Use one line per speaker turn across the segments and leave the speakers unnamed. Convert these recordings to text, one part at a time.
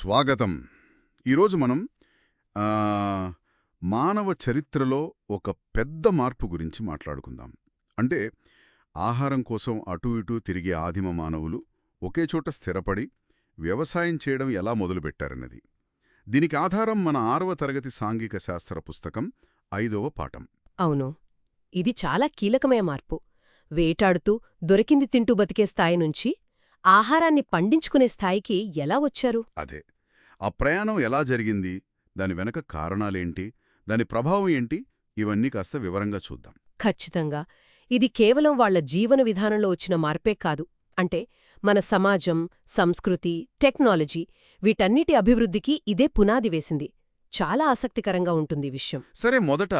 స్వాగతం. ఈరోజు మనం మానవ చరిత్రలో ఒక పెద్ద మార్పు గురించి మాట్లాడుకుందాం. అంటే ఆహారం కోసం అటూ ఇటూ తిరిగే ఆదిమ మానవులు ఒకే చోట స్థిరపడి వ్యవసాయం చేయడం ఎలా మొదలుపెట్టారన్నది. దీనికి ఆధారం మన ఆరవ తరగతి సాంఘిక శాస్త్ర పుస్తకం ఐదవ పాఠం.
అవును. ఇది చాలా కీలకమైన మార్పు. వేటాడుతూ దొరికింది తింటూ బతికే స్థాయి నుంచి ఆహారాన్ని పండించుకునే స్థాయికి ఎలా వచ్చారు?
అదే. ఆ ప్రయాణం ఎలా జరిగింది? దాని వెనక కారణాలేంటి? దాని ప్రభావం ఏంటి? ఇవన్నీ కాస్త వివరంగా చూద్దాం.
ఖచ్చితంగా. ఇది కేవలం వాళ్ళ జీవన విధానంలో వచ్చిన మార్పే కాదు. అంటే మన సమాజం సంస్కృతి టెక్నాలజీ వీటన్నిటి అభివృద్ధికి ఇదే పునాది వేసింది. చాలా ఆసక్తికరంగా ఉంటుంది విషయం.
సరే మొదట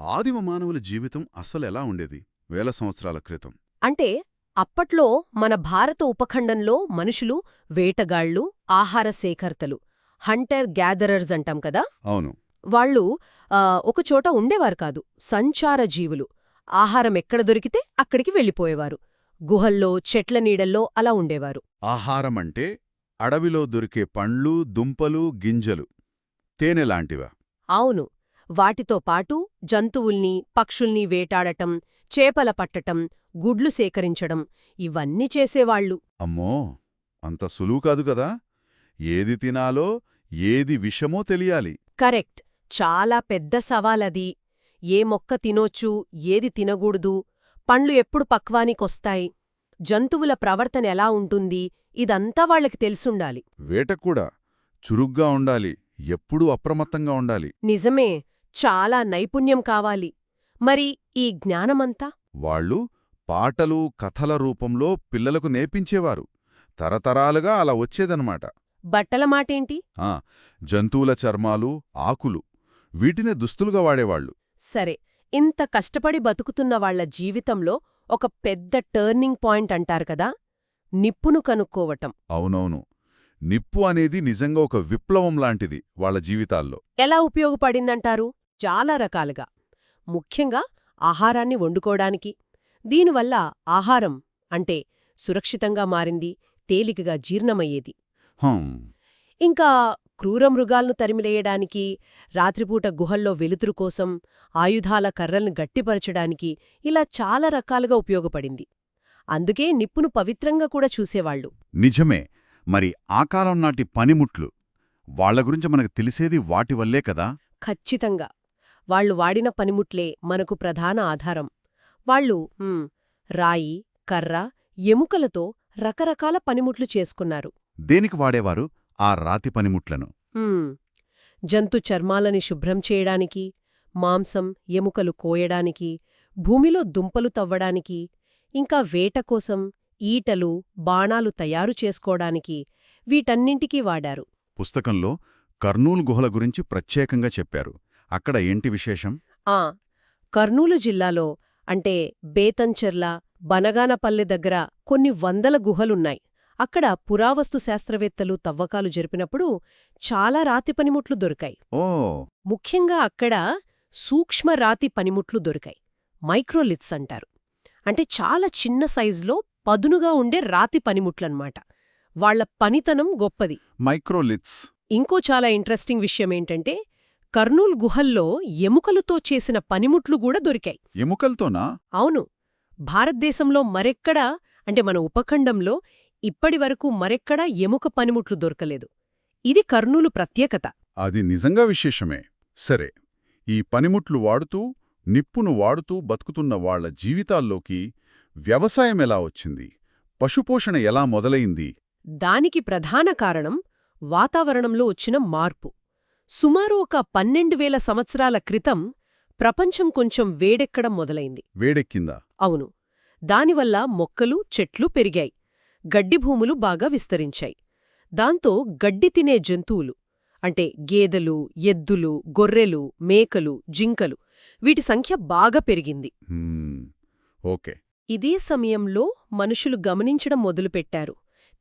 ఆదిమ మానవుల జీవితం అసలు ఎలా ఉండేది? వేల సంవత్సరాల క్రితం.
అంటే అప్పట్లో మన భారత ఉపఖండంలో మనుషులు వేటగాళ్ళు ఆహార సేకర్తలు హంటర్ గ్యాదరర్స్ అంటాం కదా?
అవును.
వాళ్ళు ఒకచోట ఉండేవారు కాదు. సంచార జీవులు. ఆహారం ఎక్కడ దొరికితే అక్కడికి వెళ్ళిపోయేవారు. గుహల్లో చెట్ల నీడల్లో అలా ఉండేవారు.
ఆహారం అంటే అడవిలో దొరికే పండ్లు దుంపలు గింజలు. తేనె లాంటివా?
అవును. వాటితో పాటు జంతువుల్ని పక్షుల్ని వేటాడటం చేపల పట్టటం గుడ్లు సేకరించడం. ఇవన్నీ చేసేవాళ్ళు.
అమ్మో! అంత సులువు కాదు కదా? ఏది తినాలో ఏది విషమో తెలియాలి.
కరెక్ట్. చాలా పెద్ద సవాలది. ఏ మొక్క తినొచ్చు ఏది తినగూడదు పండ్లు ఎప్పుడు పక్వానికొస్తాయి జంతువుల ప్రవర్తన ఎలా ఉంటుంది ఇదంతా వాళ్ళకి తెలుసుండాలి.
వేట కూడా. చురుగ్గా ఉండాలి. ఎప్పుడూ అప్రమత్తంగా ఉండాలి.
నిజమే. చాలా నైపుణ్యం కావాలి. మరి ఈ జ్ఞానమంతా?
వాళ్ళు పాటలు కథల రూపంలో పిల్లలకు నేర్పించేవారు. తరతరాలుగా అలా వచ్చేదన్నమాట.
బట్టల మాటేంటి?
ఆ, జంతువుల చర్మాలు ఆకులు. వీటినే దుస్తులుగా వాడేవాళ్ళు
సరే ఇంత కష్టపడి బతుకుతున్న వాళ్ళ జీవితంలో ఒక పెద్ద టర్నింగ్ పాయింట్ అంటారు కదా నిప్పును కనుక్కోవటం.
అవునవును. నిప్పు అనేది నిజంగా ఒక విప్లవం లాంటిది వాళ్ళ జీవితాల్లో.
ఎలా ఉపయోగపడిందంటారు? చాలా రకాలుగా. ముఖ్యంగా ఆహారాన్ని వండుకోవడానికి. దీనివల్ల ఆహారం అంటే సురక్షితంగా మారింది తేలికగా జీర్ణమయ్యేది.
హం.
ఇంకా క్రూరమృగాలను తరిమిలేయడానికి రాత్రిపూట గుహల్లో వెలుతురు కోసం ఆయుధాల కర్రల్ని గట్టిపరచడానికి ఇలా చాలా రకాలుగా ఉపయోగపడింది. అందుకే నిప్పును పవిత్రంగా కూడా చూసేవాళ్ళు
నిజమే. మరి ఆ కాలం నాటి పనిముట్లు వాళ్ళ గురించి మనకు తెలిసేది వాటి వల్లే కదా?
ఖచ్చితంగా. వాళ్ళు వాడిన పనిముట్లే మనకు ప్రధాన ఆధారం. వాళ్ళు రాయి కర్ర ఎముకలతో రకరకాల పనిముట్లు చేసుకున్నారు.
దేనికి వాడేవారు ఆ రాతి పనిముట్లను?
జంతు చర్మాలని శుభ్రం చేయడానికి మాంసం ఎముకలు కోయడానికి భూమిలో దుంపలు తవ్వడానికి ఇంకా వేట కోసం ఈటలు బాణాలు తయారు చేసుకోవడానికి వీటన్నింటికీ వాడారు.
పుస్తకంలో కర్నూలు గుహల గురించి ప్రత్యేకంగా చెప్పారు. అక్కడ ఏంటి విశేషం?
ఆ. కర్నూలు జిల్లాలో అంటే బేతంచెర్ల బనగానపల్లె దగ్గర కొన్ని వందల గుహలున్నాయి. అక్కడ పురావస్తు శాస్త్రవేత్తలు తవ్వకాలు జరిపినప్పుడు చాలా రాతి పనిముట్లు దొరికాయి. ముఖ్యంగా అక్కడ సూక్ష్మ రాతి పనిముట్లు దొరికాయి. మైక్రోలిత్స్ అంటారు. అంటే చాలా చిన్న సైజులో పదునుగా ఉండే రాతి పనిముట్లన్మాట వాళ్ళ పనితనం గొప్పది.
మైక్రోలిత్స్.
ఇంకో చాలా ఇంట్రెస్టింగ్ విషయమేంటంటే కర్నూల్ గుహల్లో ఎముకలతో చేసిన పనిముట్లు కూడా దొరికాయి.
ఎముకలతోనా?
అవును. భారతదేశంలో మరెక్కడా అంటే మన ఉపఖండంలో ఇప్పటివరకు మరెక్కడా ఎముక పనిముట్లు దొరకలేదు. ఇది కర్నూలు ప్రత్యేకత.
అది నిజంగా విశేషమే. సరే ఈ పనిముట్లు వాడుతూ నిప్పును వాడుతూ బతుకుతున్న వాళ్ళ జీవితాల్లోకి వ్యవసాయం ఎలా వచ్చింది? పశుపోషణ ఎలా మొదలైంది?
దానికి ప్రధాన కారణం వాతావరణంలో వచ్చిన మార్పు. సుమారు ఒక పన్నెండు వేల సంవత్సరాల క్రితం ప్రపంచం కొంచెం వేడెక్కడం మొదలైంది.
వేడెక్కిందా?
అవును. దానివల్ల మొక్కలు చెట్లు పెరిగాయి. గడ్డి భూములు బాగా విస్తరించాయి. దాంతో గడ్డి తినే జంతువులు అంటే గేదెలు ఎద్దులు గొర్రెలు మేకలు జింకలు వీటి సంఖ్య బాగా పెరిగింది.
ఓకే.
ఇదే సమయంలో మనుషులు గమనించడం మొదలుపెట్టారు.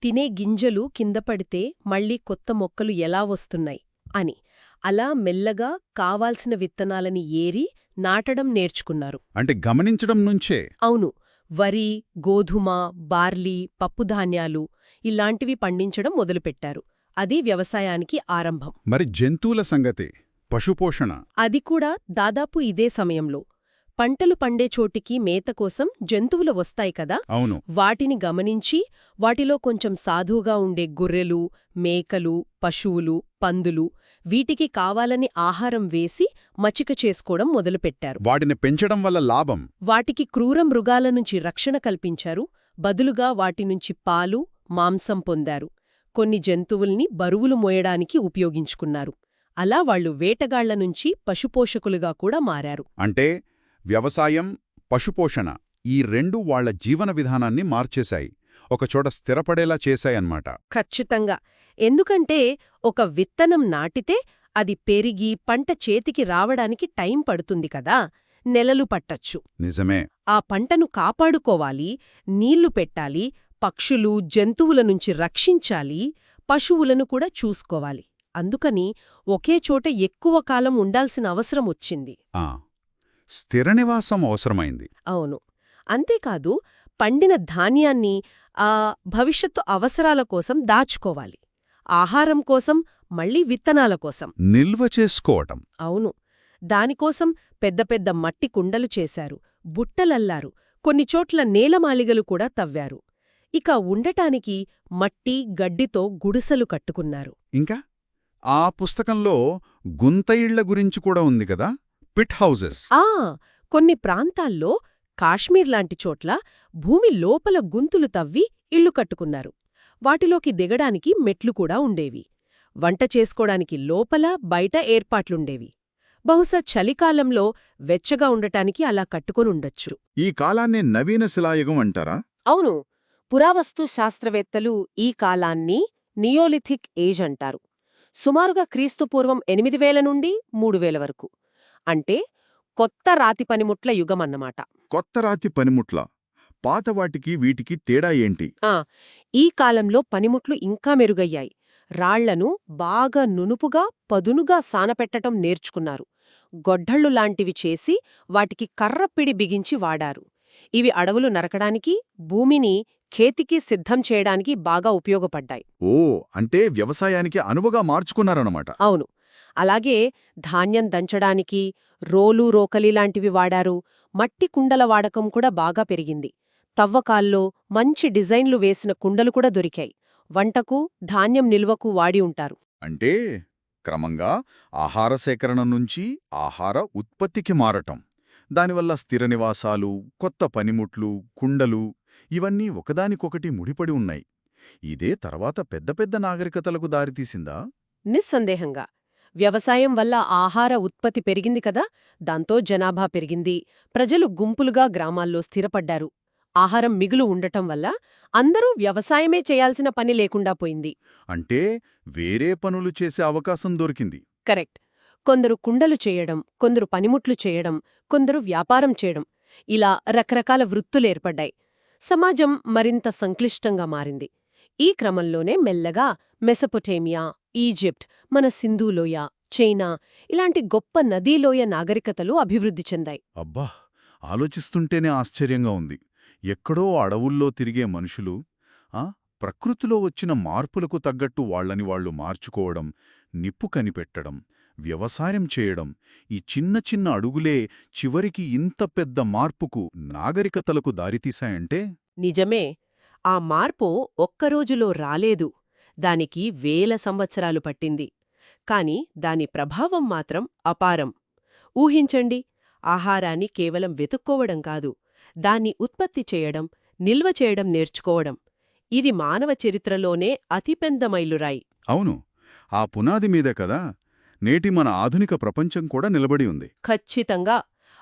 తినే గింజలు కింద పడితే మళ్ళీ కొత్త మొక్కలు ఎలా వస్తున్నాయి అని. అలా మెల్లగా కావాల్సిన విత్తనాలని ఏరి నాటడం నేర్చుకున్నారు.
అంటే గమనించడం నుంచే?
అవును. వరి గోధుమ బార్లీ పప్పుధాన్యాలు ఇలాంటివి పండించడం మొదలుపెట్టారు. అది వ్యవసాయానికి ఆరంభం.
మరి జంతువుల సంగతి? పశుపోషణ?
అది కూడా దాదాపు ఇదే సమయంలో. పంటలు పండే చోటికి మేత కోసం జంతువులు వస్తాయి కదా?
అవును.
వాటిని గమనించి వాటిలో కొంచెం సాధువుగా ఉండే గొర్రెలు మేకలు పశువులు పందులు వీటికి కావాలని ఆహారం వేసి మచ్చిక చేసుకోవడం మొదలుపెట్టారు.
వాటిని పెంచడం వల్ల లాభం.
వాటికి క్రూర మృగాల నుంచి రక్షణ కల్పించారు. బదులుగా వాటి నుంచి పాలు మాంసం పొందారు. కొన్ని జంతువుల్ని బరువులు మోయడానికి ఉపయోగించుకున్నారు. అలా వాళ్ళు వేటగాళ్ళ నుంచి పశుపోషకులుగా కూడా మారారు.
అంటే వ్యవసాయం పశుపోషణ ఈ రెండు వాళ్ళ జీవన విధానాన్ని మార్చేశాయి. ఒకచోట స్థిరపడేలా చేశాయన్నమాట.
ఖచ్చితంగా. ఎందుకంటే ఒక విత్తనం నాటితే అది పెరిగి పంట చేతికి రావడానికి టైం పడుతుంది కదా నెలలు పట్టచ్చు.
నిజమే.
ఆ పంటను కాపాడుకోవాలి నీళ్ళు పెట్టాలి పక్షులు జంతువుల నుంచి రక్షించాలి పశువులను కూడా చూసుకోవాలి. అందుకని ఒకే చోట ఎక్కువ కాలం ఉండాల్సిన అవసరం వచ్చింది.
స్థిర నివాసం అవసరమైంది.
అవును. అంతేకాదు పండిన ధాన్యాన్ని ఆ భవిష్యత్తు అవసరాల కోసం దాచుకోవాలి. ఆహారం కోసం మళ్ళీ విత్తనాల కోసం.
నిల్వ చేసుకోవటం.
అవును. దానికోసం పెద్ద పెద్ద మట్టి కుండలు చేశారు బుట్టలల్లారు కొన్ని చోట్ల నేలమాళిగలు కూడా తవ్వారు. ఇక ఉండటానికి మట్టి గడ్డితో గుడిసెలు కట్టుకున్నారు.
ఇంకా? ఆ పుస్తకంలో గుంత ఇళ్ళ గురించి కూడా ఉంది కదా? Pit houses.
ఆ! కొన్ని ప్రాంతాల్లో కాశ్మీర్ లాంటి చోట్ల భూమి లోపల గుంతులు తవ్వి ఇళ్ళు కట్టుకున్నారు. వాటిలోకి దిగడానికి మెట్లు కూడా ఉండేవి. వంట చేసుకోడానికి లోపల బయట ఏర్పాట్లుండేవి. బహుశా చలికాలంలో వెచ్చగా ఉండటానికి అలా కట్టుకొనుండొచ్చు
ఈ కాలాన్ని నవీన శిలాయుగం అంటారా?
అవును. పురావస్తు శాస్త్రవేత్తలు ఈ కాలాన్ని నియోలిథిక్ ఏజ్ అంటారు. సుమారుగా క్రీస్తుపూర్వం ఎనిమిది వేల నుండి మూడు వేల వరకు. అంటే కొత్త రాతి పనిముట్ల యుగమన్నమాట.
కొత్త రాతి పనిముట్ల. పాత వాటికి తేడా ఏంటి?
ఈ కాలంలో పనిముట్లు ఇంకా మెరుగయ్యాయి. రాళ్ళను బాగా నునుపుగా పదునుగా సానపెట్టటం నేర్చుకున్నారు. గొడ్డళ్ళు లాంటివి చేసి వాటికి కర్రపిడి బిగించి వాడారు. ఇవి అడవులు నరకడానికి భూమిని ఖేతికి సిద్ధం చేయడానికి బాగా ఉపయోగపడ్డాయి.
ఓ అంటే వ్యవసాయానికి అనువుగా మార్చుకున్నారన్నమాట.
అవును. అలాగే ధాన్యం దంచడానికి రోలు రోకలి లాంటివి వాడారు. మట్టి కుండల వాడకం కూడా బాగా పెరిగింది. తవ్వకాల్లో మంచి డిజైన్లు వేసిన కుండలు కూడా దొరికాయి. వంటకు ధాన్యం నిల్వకు వాడి ఉంటారు.
అంటే క్రమంగా ఆహార సేకరణ నుంచి ఆహార ఉత్పత్తికి మారటం. దానివల్ల స్థిర నివాసాలు కొత్త పనిముట్లు కుండలు ఇవన్నీ ఒకదానికొకటి ముడిపడి ఉన్నాయి. ఇదే తర్వాత పెద్ద పెద్ద నాగరికతలకు దారితీసిందా?
నిస్సందేహంగా. వ్యవసాయం వల్ల ఆహార ఉత్పత్తి పెరిగింది కదా దాంతో జనాభా పెరిగింది. ప్రజలు గుంపులుగా గ్రామాల్లో స్థిరపడ్డారు. ఆహారం మిగులు ఉండటం వల్ల అందరూ వ్యవసాయమే చేయాల్సిన పని లేకుండా పోయింది.
అంటే వేరే పనులు చేసే అవకాశం దొరికింది.
కరెక్ట్. కొందరు కుండలు చేయడం కొందరు పనిముట్లు చేయడం కొందరు వ్యాపారం చేయడం ఇలా రకరకాల వృత్తులేర్పడ్డాయి సమాజం మరింత సంక్లిష్టంగా మారింది. ఈ క్రమంలోనే మెల్లగా మెసపొటేమియా ఈజిప్ట్ మన సింధూలోయ చైనా ఇలాంటి గొప్ప నదీలోయ నాగరికతలు అభివృద్ధి చెందాయి.
అబ్బా! ఆలోచిస్తుంటేనే ఆశ్చర్యంగా ఉంది. ఎక్కడో అడవుల్లో తిరిగే మనుషులు ఆ ప్రకృతిలో వచ్చిన మార్పులకు తగ్గట్టు వాళ్ళని వాళ్ళు మార్చుకోవడం నిప్పు కనిపెట్టడం వ్యవసాయం చేయడం ఈ చిన్న చిన్న అడుగులే చివరికి ఇంత పెద్ద మార్పుకు నాగరికతలకు దారితీశాయంటే?
నిజమే. ఆ మార్పు ఒక్కరోజులో రాలేదు. దానికి వేల సంవత్సరాలు పట్టింది. కాని దాని ప్రభావం మాత్రం అపారం. ఊహించండి ఆహారాన్ని కేవలం వెతుక్కోవడం కాదు. దాన్ని ఉత్పత్తి చేయడం నిల్వ చేయడం నేర్చుకోవడం. ఇది మానవ చరిత్రలోనే అతిపెద్ద మైలురాయి.
అవును. ఆ పునాది మీద కదా నేటి మన ఆధునిక ప్రపంచం కూడా నిలబడి ఉంది.
ఖచ్చితంగా.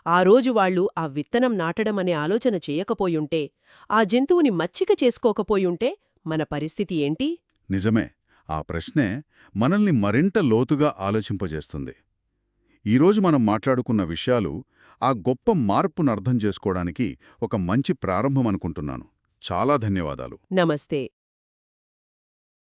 ఆ రోజు వాళ్ళు ఆ విత్తనం నాటడం అనే ఆలోచన చేయకపోయుంటే ఆ జంతువుని మచ్చిక చేసుకోకపోయుంటే మన పరిస్థితి ఏంటి?
నిజమే. ఆ ప్రశ్నే మనల్ని మరింత లోతుగా ఆలోచింపజేస్తుంది. ఈరోజు మనం మాట్లాడుకున్న విషయాలు ఆ గొప్ప మార్పును అర్థం చేసుకోవడానికి ఒక మంచి ప్రారంభం అనుకుంటున్నాను. చాలా ధన్యవాదాలు.
నమస్తే.